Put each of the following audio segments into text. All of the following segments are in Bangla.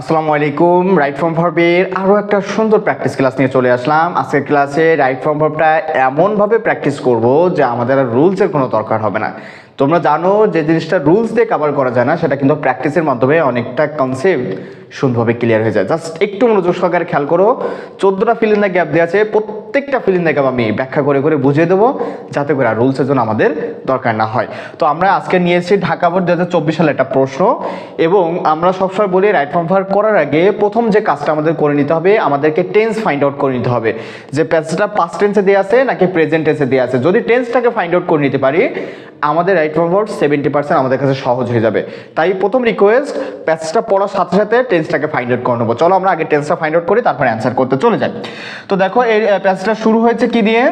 আসসালামু আলাইকুম রাইট ফর্ম ভার্বের আরও একটা সুন্দর প্র্যাকটিস ক্লাস নিয়ে চলে আসলাম। আজকের ক্লাসে রাইট ফর্ম ভার্বটা এমনভাবে প্র্যাকটিস করব যে আমাদের আর রুলসের কোনো দরকার হবে না। তোমরা জানো যে জিনিসটা রুলস দিয়ে কভার করা যায় না, সেটা কিন্তু প্র্যাকটিসের মাধ্যমে অনেকটা কনসেপ্ট সুন্দরভাবে ক্লিয়ার হয়ে যায়। জাস্ট একটু মনোযোগ সহকারে খেয়াল করো, চোদ্দোটা ফিল গ্যাপ দেওয়া আছে, প্রত্যেকটা ফিল গ্যাপ আমি ব্যাখ্যা করে করে বুঝিয়ে দেবো, যাতে করে আর রুলসের জন্য আমাদের দরকার না হয়। তো আমরা আজকে নিয়েছি ঢাকা বোর্ড দু হাজার চব্বিশ সালে একটা প্রশ্ন, এবং আমরা সবসময় বলি রাইট ফর্ম করার আগে প্রথম যে কাজটা আমাদের করে নিতে হবে, আমাদেরকে টেন্স ফাইন্ড আউট করে নিতে হবে। যে প্যাসেজটা পাস্ট টেন্সে দেওয়া আছে নাকি প্রেজেন্ট টেন্সে দেওয়া আছে? যদি টেন্সটাকে ফাইন্ড আউট করে নিতে পারি, আমাদের right form verb seventy percent আমাদের কাছে সহজ হয়ে যাবে। তাই প্রথম রিকোয়েস্ট প্যাসেজটা পড়ার সাথে সাথে টেন্সটাকে ফাইন্ড আউট করে নেব। চলো আমরা আগে টেন্সটা ফাইন্ড আউট করি, তারপরে অ্যান্সার করতে চলে যাই। তো দেখো, এই প্যাসেজটা শুরু হয়েছে কি দিয়ে?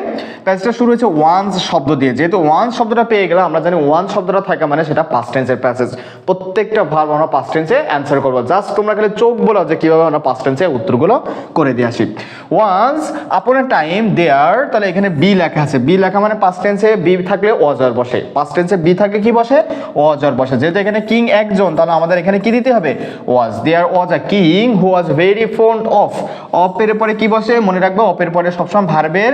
প্যাসেজটা শুরু হয়েছে ওয়ান্স শব্দ দিয়ে। যেহেতু ওয়ান্স শব্দটা পেয়ে গেলাম, আমরা জানি ওয়ান শব্দটা থাকা মানে সেটা পাস্ট টেন্সের প্যাসেজ প্রত্যেকটা ভার্ব আমরা পাস্ট টেন্সে অ্যান্সার করব। জাস্ট তোমরা খালি চোখ বলো যে কীভাবে আমরা পাস্ট টেন্সে উত্তরগুলো করে দিয়ে আসি। ওয়ান্স আপন টাইম দেয়ার তাহলে এখানে বি লেখা আছে। বি লেখা মানে পাস্ট টেন্সে বি থাকলে অজর বসে। পাস্ট টেন্সে বি থাকলে কি বসে? অজর বসে। যেহেতু এখানে কিং একজন, তাহলে আমাদের এখানে কি দিতে হবে? Was. There was a king who was very fond of. অফের পরে কি বসে? মনে রাখব অফের পরে সবসময় ভার্বের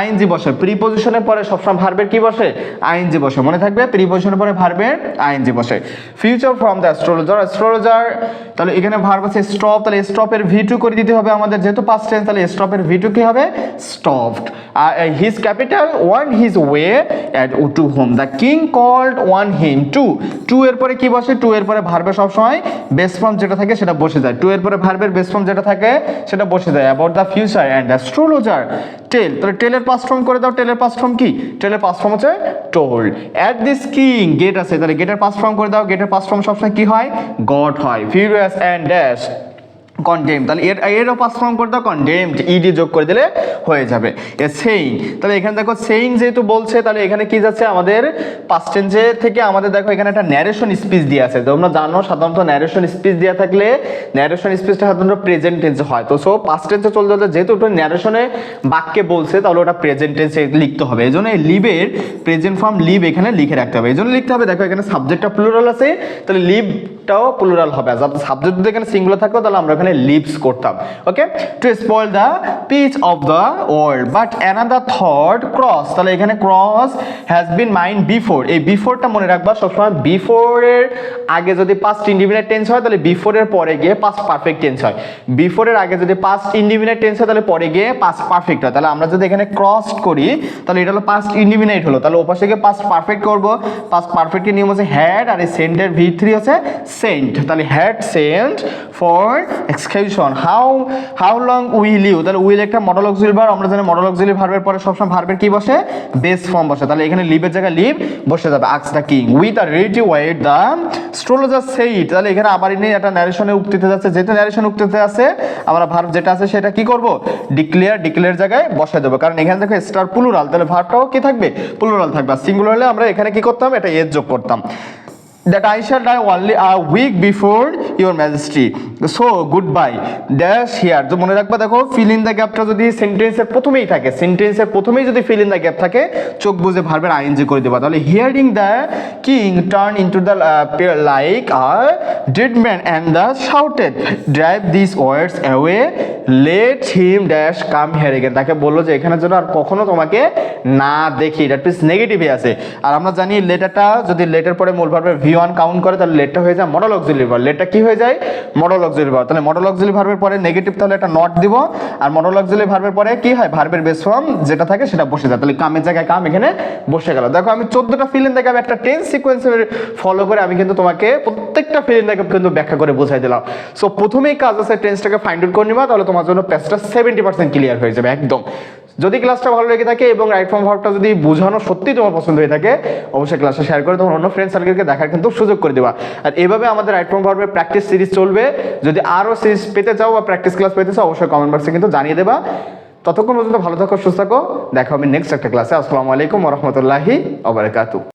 আইনজি বসে। প্রিপোজিশনের পরে সবসময় ভার্বের কি বসে? আইনজি বসে। মনে থাকবে, প্রিপোজিশনের পরে ভার্বের আইনজি বসে। Future from the astrologer astrologer তাহলে এখানে ভার্ব আছে স্টপ তাহলে স্টপের ভি টু করে দিতে হবে আমাদের। যেহেতু পাস্ট টেন্স তাহলে স্টপের ভি টু কি হবে? Stopped are his capital one his way at two home the king called one him two two এর পরে কি বসে? টু এর পরে ভার্বে সবসময় বেস্ট ফর্ম যেটা থাকে সেটা বসে যায়। টু এর পরে ভার্বের বেস্ট ফর্ম যেটা থাকে সেটা বসে যায়। About the future and astrologer tell তাহলে টেলের পাস্ট ফর্ম করে দাও। টেলের পাস্ট ফর্ম কি? টেলের পাস্ট ফর্ম হচ্ছে told at this king gate আছে। তাহলে গেটের পাস্ট ফর্ম করে দাও। গেটের পাস্ট ফর্ম সবসময় কি হয়? গড হয়। ফিউরিয়াস অ্যান্ড ড্যাশ কন্ডেম তাহলে এর এরও পাস ফর্ম করে দাও কন্ডেমড ইডি যোগ করে দিলে হয়ে যাবে। এ সেইং তাহলে এখানে দেখো সেইং যেহেতু বলছে, তাহলে এখানে কি যাচ্ছে আমাদের পাস্ট টেন্সে থেকে আমাদের দেখো এখানে একটা ন্যারেশন স্পিচ দিয়ে আছে। তোমরা জানো সাধারণত ন্যারেশন স্পিচ দেওয়া থাকলে ন্যারেশন স্পিচটা সাধারণত প্রেজেন্ট টেন্সে হয়। তো সো পাস্ট টেন্সে চলে যাচ্ছে, যেহেতু ওটা ন্যারেশনে বাক্যে বলছে, তাহলে ওটা প্রেজেন্ট টেন্সে লিখতে হবে। এই লিভের প্রেজেন্ট ফর্ম লিভ এখানে লিখে রাখতে হবে। এই জন্য লিখতে হবে, দেখো এখানে সাবজেক্টটা প্লুরাল আছে, তাহলে লিভটাও প্লুরাল হবে। আর সাবজেক্ট যদি এখানে সিঙ্গুলার থাকতো তাহলে আমরা এখানে লিভস করতাম। Okay to spoil the peace of the world but another thought cross তাহলে এখানে cross has been mind before এই বিফোরটা মনে রাখবা, সবসময় বিফোরের আগে যদি পাস্ট ইন্ডিমিনেট টেন্স হয়, তাহলে বিফোরের পরে গিয়ে পাস্ট পারফেক্ট টেন্স হয়। বিফোরের আগে যদি পাস্ট ইন্ডিমিনেট টেন্স হয়, তাহলে পরে গিয়ে পাস্ট পারফেক্ট হয়। তাহলে আমরা যদি এখানে ক্রস করি, তাহলে এটা হলো পাস্ট ইন্ডিমিনেট হলো। তাহলে ওপাশে গিয়ে পাস্ট পারফেক্ট করব। পাস্ট পারফেক্টের নিয়ম হচ্ছে হ্যাড আর এই সেন্টের ভি থ্রি হচ্ছে সেন্ট তাহলে had sent for execution how how long will you তাহলে উইল একটা মডেল অক্সিলি ভার্ব আমরা জানি মডেল অক্সিলি ভার্বের পরে সবসময় ভার্বের কি বসে? বেস ফর্ম বসে। তাহলে এখানে লিভের জায়গায় লিভ বসে যাবে। আক্স the king? With a ready wit the astrologer said তাহলে এখানে আবার ইনি একটা ন্যারেশনে উক্তিতে যাচ্ছে। যেহেতু ন্যারেশন উক্তিতে আছে আমরা ভার্ব যেটা আছে সেটা কি করব? ডিক্লেয়ার ডিক্লেয়ার জায়গায় বসায় দেবো। কারণ এখানে দেখো স্টার প্লুরাল তাহলে ভার্বটাও কি থাকবে? প্লুরাল থাকবে। আর সিঙ্গুলার হলে আমরা এখানে কি করতাম? এটা এজ যোগ করতাম। That I shall die only a week before your majesty. So by Dash here. তো মনে রাখবা দেখো ফিল ইন দ্য গ্যাপটা যদি সেন্টেন্সের প্রথমেই থাকে সেন্টেন্সের প্রথমেই যদি ফিল ইন দ্য গ্যাপ থাকে, চোখ বুঝে ভার্বের আইএনজি করে দেবা। তাহলে hearing the king turn into the like a dead man and the shouted drive this words away let him dash come here again তাকে বলল যে, এখানে যেন আর কখনো তোমাকে না দেখি। দ্যাট মিনস নেগেটিভে আছে। আর আমরা জানি লেটারটা যদি লেটার পরে মূল ভার্বের ভি ওয়ান কাউন্ট করে, তাহলে লেটটা হয়ে যায় মডেল অক্সিলি ভার্ব লেটটা কি হয়ে যায়? মডেল অক্সিলি ভার্ব তাহলে মডেল অক্সিলি ভার্বের পরে নেগেটিভ তাহলে একটা নট দিব, আর মডেল অক্সিলি ভার্বের পরে কি হয়? ভার্বের বেস ফর্ম যেটা থাকে সেটা বসে যায়। তাহলে কামের জায়গায় কাম এখানে বসে গেল। দেখো আমি চোদ্দটা ফিল আমি একটা টেন সিকোয়েন্সের ফলো করে আমি কিন্তু তোমাকে প্রত্যেকটা ফিল দেখে কিন্তু ব্যাখ্যা করে বোঝাই দিলাম। সো প্রথমেই কাজ আছে টেন্সটাকে ফাইন্ড আউট করে নিবা, তাহলে তোমার জন্য প্যাসটা সেভেন্টি পার্সেন্ট ক্লিয়ার হয়ে যাবে, একদম। যদি ক্লাসটা ভালো লেগে থাকে এবং রাইট ফর্ম ভার্বটা যদি বোঝানো সত্যি তোমার পছন্দ হয়ে থাকে, অবশ্যই ক্লাসটা শেয়ার করে তোমার অন্য ফ্রেন্ড সার্কেলকে দেখার কিন্তু সুযোগ করে দেবা। আর এভাবে আমাদের রাইট ফর্ম ভার্বের প্র্যাকটিস সিরিজ চলবে। যদি আরও সিরিজ পেতে চাও বা প্র্যাকটিস ক্লাস পেতে চাও, অবশ্যই কমেন্ট বক্সে কিন্তু জানিয়ে দেবা। ততক্ষণ পর্যন্ত ভালো থাকো, সুস্থ থাকো। দেখা হবে নেক্সট একটা ক্লাসে আসসালামু আলাইকুম রহমতুল্লাহি আবরাকাতু